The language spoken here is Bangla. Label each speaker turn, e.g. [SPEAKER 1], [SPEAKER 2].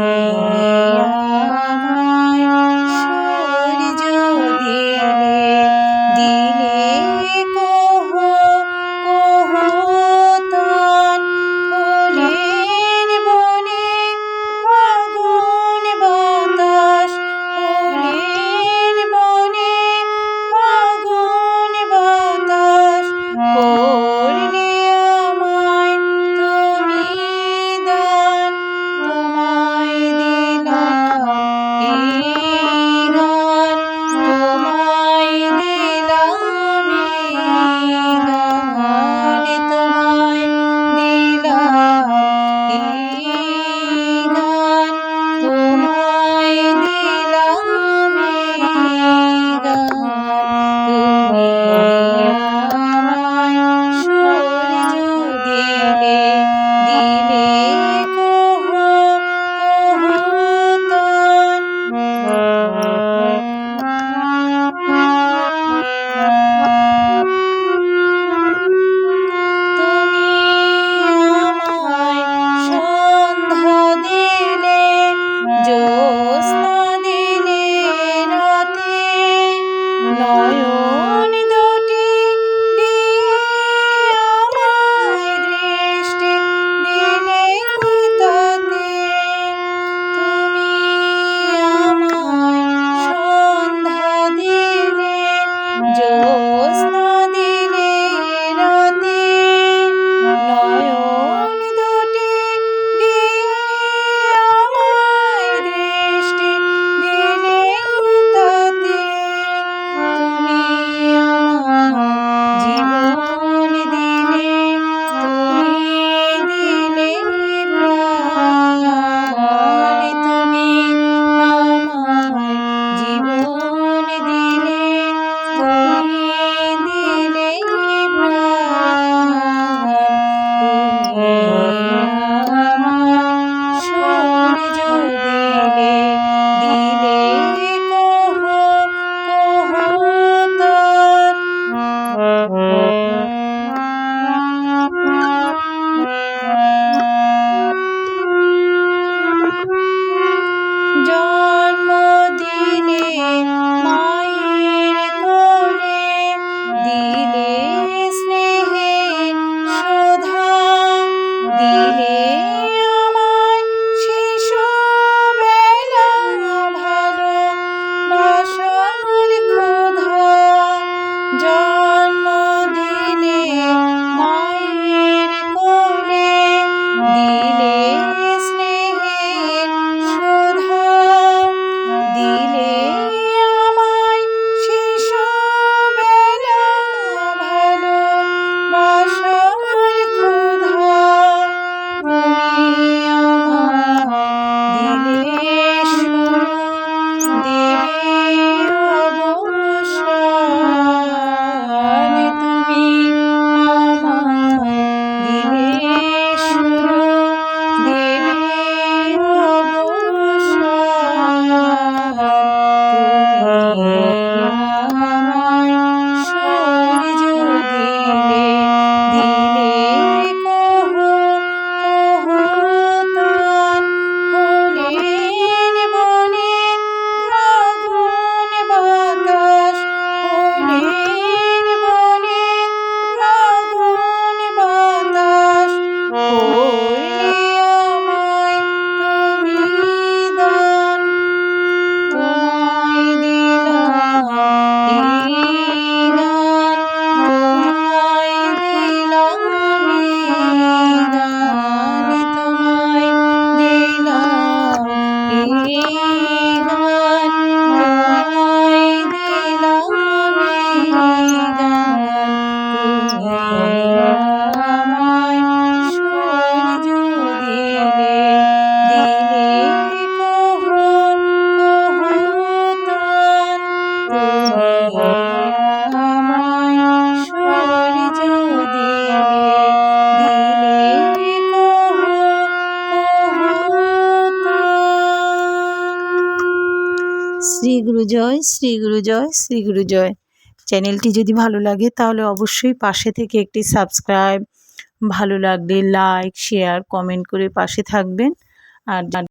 [SPEAKER 1] Oh. গুরু জয় শ্রী গুরু জয় শ্রী গুরু জয় চ্যানেলটি যদি ভালো লাগে, তাহলে অবশ্যই পাশে থেকে একটি সাবস্ক্রাইব, ভালো লাগলে লাইক, শেয়ার, কমেন্ট করে পাশে থাকবেন। আর